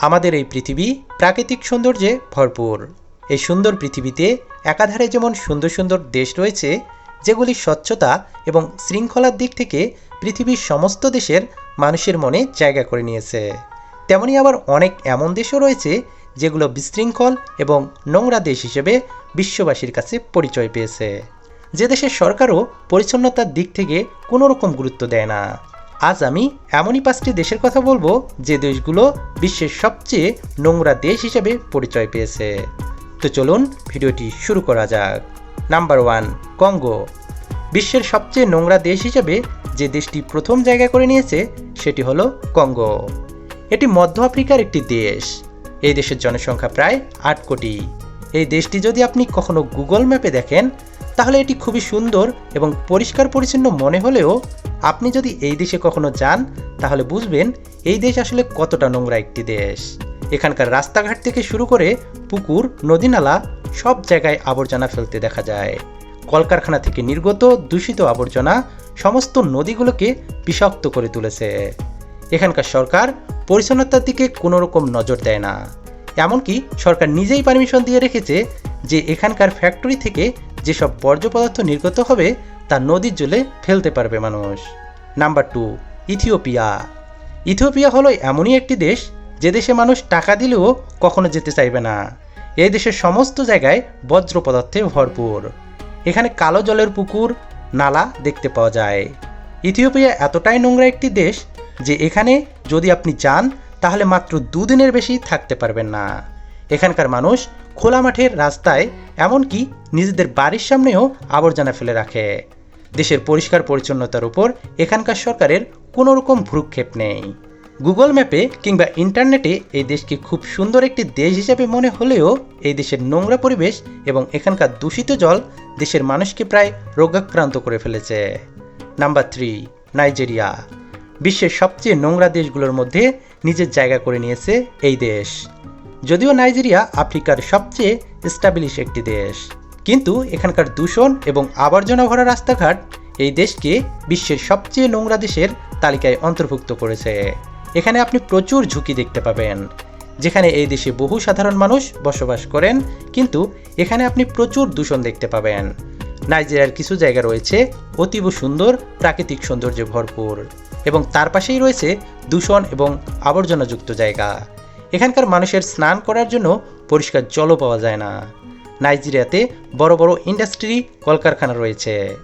আমাদের এই পৃথিবী প্রাকৃতিক সৌন্দর্যে ভরপুর। এই সুন্দর পৃথিবীতে একাধারে যেমন সুন্দর সুন্দর দেশ রয়েছে, যেগুলি স্বচ্ছতা এবং শৃঙ্খলার দিক থেকে পৃথিবীর সমস্ত দেশের মানুষের মনে জায়গা করে নিয়েছে। তেমনি আবার অনেক এমন দেশও রয়েছে, যেগুলো বিশৃঙ্খল এবং নোংরা দেশ হিসেবে বিশ্ববাসীর কাছে পরিচয় পেয়েছে। যে দেশের সরকারও পরিচ্ছন্নতার দিক থেকে কোনো রকম গুরুত্ব দেয় না। আজ আমি এমনই পাঁচটি দেশের কথা বলব যে দেশগুলো বিশ্বের সবচেয়ে নোংরা দেশ হিসেবে পরিচয় পেয়েছে। তো চলুন ভিডিওটি শুরু করা যাক। নাম্বার ওয়ান কঙ্গো বিশ্বের সবচেয়ে নোংরা দেশ হিসেবে যে দেশটি প্রথম জায়গা করে নিয়েছে, সেটি হলো কঙ্গো এটি মধ্য আফ্রিকার একটি দেশ। এই দেশের জনসংখ্যা প্রায় আট কোটি। এই দেশটি যদি আপনি কখনো গুগল ম্যাপে দেখেন, তাহলে এটি খুবই সুন্দর এবং পরিষ্কার পরিচ্ছন্ন মনে হলেও আপনি যদি এই দেশে কখনো যান, তাহলে বুঝবেন এই দেশ আসলে কতটা নোংরা একটি দেশ। এখানকার রাস্তাঘাট থেকে শুরু করে পুকুর, নদীনালা সব জায়গায় আবর্জনা ফেলতে দেখা যায়। কলকারখানা থেকে নির্গত, দূষিত আবর্জনা সমস্ত নদীগুলোকে বিষাক্ত করে তুলেছে। এখানকার সরকার পরিচ্ছন্নতার দিকে কোনো রকম নজর দেয় না। এমনকি সরকার নিজেই পারমিশন দিয়ে রেখেছে যে এখানকার ফ্যাক্টরি থেকে যেসব বর্জ্য পদার্থ নির্গত হবে তা নদীর জলে ফেলতে পারবে মানুষ। Number two, Ethiopia. ইথিওপিয়া হলো এমনই একটি দেশ যে দেশে মানুষ টাকা দিলেও কখনো যেতে চাইবে না। এই দেশের সমস্ত জায়গায় বজ্র পদার্থে ভরপুর। এখানে কালো জলের পুকুর, নালা দেখতে পাওয়া যায়। ইথিওপিয়া এতটাই নোংরা একটি দেশ যে এখানে যদি আপনি যান, তাহলে মাত্র দুদিনের বেশি থাকতে পারবেন না। এখানকার মানুষ খোলা মাঠের রাস্তায়, এমনকি নিজেদের বাড়ির সামনেও আবর্জনা ফেলে রাখে। দেশের পরিষ্কার পরিচ্ছন্নতার উপর এখানকার সরকারের কোনো রকম ভ্রুক্ষেপ নেই। গুগল ম্যাপে কিংবা ইন্টারনেটে এই দেশকে খুব সুন্দর একটি দেশ হিসেবে মনে হলেও এই দেশের নোংরা পরিবেশ এবং এখানকার দূষিত জল দেশের মানুষকে প্রায় রোগাক্রান্ত করে ফেলেছে। Number three, Nigeria. বিশ্বের সবচেয়ে নোংরা দেশগুলোর মধ্যে নিজের জায়গা করে নিয়েছে এই দেশ। যদিও নাইজেরিয়া আফ্রিকার সবচেয়ে স্টাবলিশ একটি দেশ। কিন্তু এখানকার দূষণ এবং আবর্জনা ভরা রাস্তাঘাট এই দেশকে বিশ্বের সবচেয়ে নোংরা দেশের তালিকায় অন্তর্ভুক্ত করেছে। এখানে আপনি প্রচুর ঝুঁকি দেখতে পাবেন। যেখানে এই দেশে বহু সাধারণ মানুষ বসবাস করেন, কিন্তু এখানে আপনি প্রচুর দূষণ দেখতে পাবেন। নাইজেরিয়ার কিছু জায়গা রয়েছে অতীব সুন্দর, প্রাকৃতিক সৌন্দর্যে ভরপুর এবং তার পাশেই রয়েছে দূষণ এবং আবর্জনাযুক্ত জায়গা। এখানকার মানুষের স্নান করার জন্য পরিষ্কার জলও পাওয়া যায় না। নাইজেরিয়াতে বড় বড় ইন্ডাস্ট্রি কলকারখানা রয়েছে।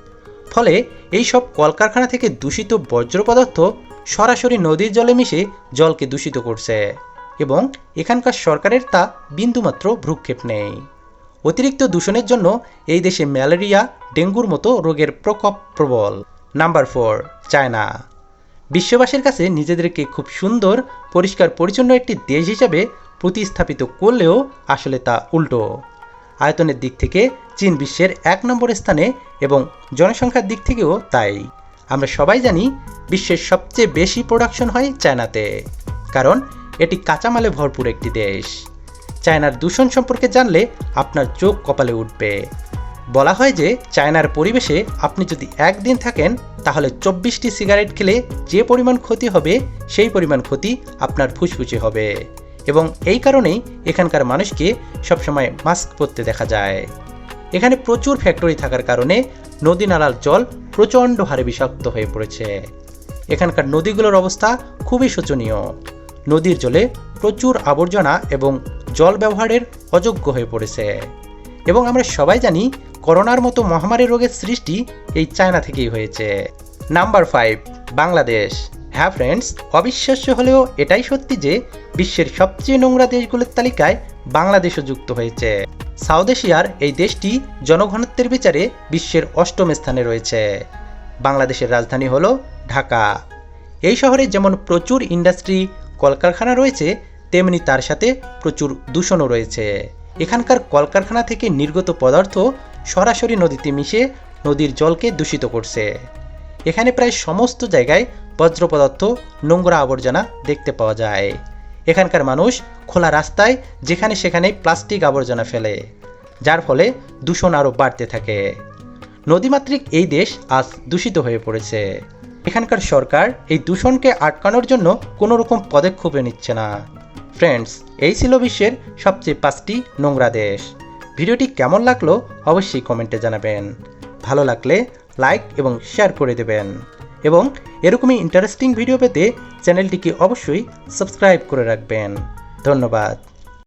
ফলে এই সব কলকারখানা থেকে দূষিত বর্জ্য পদার্থ সরাসরি নদীর জলে মিশে জলকে দূষিত করছে এবং এখানকার সরকারের তা বিন্দুমাত্র ভ্রুক্ষেপ নেই। অতিরিক্ত দূষণের জন্য এই দেশে ম্যালেরিয়া, ডেঙ্গুর মতো রোগের প্রকোপ প্রবল। Number four, China. বিশ্ববাসীর কাছে নিজেদেরকে খুব সুন্দর, পরিষ্কার, পরিচ্ছন্ন একটি দেশ হিসাবে প্রতিস্থাপিত করলেও আসলে তা উল্টো। আয়তনের দিক থেকে চীন বিশ্বের এক নম্বর স্থানে এবং জনসংখ্যার দিক থেকেও তাই। আমরা সবাই জানি বিশ্বের সবচেয়ে বেশি প্রোডাকশন হয় চায়নাতে, কারণ এটি কাঁচামালে ভরপুর একটি দেশ। চায়নার দূষণ সম্পর্কে জানলে আপনার চোখ কপালে উঠবে। বলা হয় যে চায়নার পরিবেশে আপনি যদি একদিন থাকেন, তাহলে চব্বিশটি সিগারেট খেলে যে পরিমাণ ক্ষতি হবে, সেই পরিমাণ ক্ষতি আপনার ফুসফুসে হবে। এবং এই কারণেই এখানকার মানুষকে সবসময় মাস্ক পরতে দেখা যায়। এখানে প্রচুর ফ্যাক্টরি থাকার কারণে নদী নালার জল প্রচণ্ড হারে বিষাক্ত হয়ে পড়েছে। এখানকার নদীগুলোর অবস্থা খুবই শোচনীয়। নদীর জলে প্রচুর আবর্জনা এবং জল ব্যবহারের অযোগ্য হয়ে পড়েছে। এবং আমরা সবাই জানি করোনার মতো মহামারী রোগের সৃষ্টি এই চায়না থেকেই হয়েছে। Number five, Bangladesh. হ্যাঁ ফ্রেন্ডস অবিশ্বাস্য হলেও এটাই সত্যি যে বিশ্বের সবচেয়ে নোংরা দেশগুলোর তালিকায় বাংলাদেশও যুক্ত হয়েছে। সাউথ এশিয়ার এই দেশটি জনঘনত্বের বিচারে বিশ্বের অষ্টম স্থানে রয়েছে। বাংলাদেশের রাজধানী হলো ঢাকা। এই শহরে যেমন প্রচুর ইন্ডাস্ট্রি, কলকারখানা রয়েছে, তেমনি তার সাথে প্রচুর দূষণও রয়েছে। এখানকার কলকারখানা থেকে নির্গত পদার্থ সরাসরি নদীতে মিশে নদীর জলকে দূষিত করছে। এখানে প্রায় সমস্ত জায়গায় বজ্র পদার্থ নোংরা আবর্জনা দেখতে পাওয়া যায়। এখানকার মানুষ খোলা রাস্তায় যেখানে সেখানে প্লাস্টিক আবর্জনা ফেলে, যার ফলে দূষণ আরও বাড়তে থাকে। নদীমাতৃক এই দেশ আজ দূষিত হয়ে পড়েছে। এখানকার সরকার এই দূষণকে আটকানোর জন্য কোনো রকম পদক্ষেপে নিচ্ছে না। ফ্রেন্ডস এই ছিল বিশ্বের সবচেয়ে পাঁচটি নোংরা দেশ। ভিডিওটি কেমন লাগল অবশ্যই কমেন্টে জানাবেন। ভালো লাগলে লাইক এবং শেয়ার করে দেবেন। এবং এরকমই ইন্টারেস্টিং ভিডিও পেতে চ্যানেলটিকে অবশ্যই সাবস্ক্রাইব করে রাখবেন। ধন্যবাদ।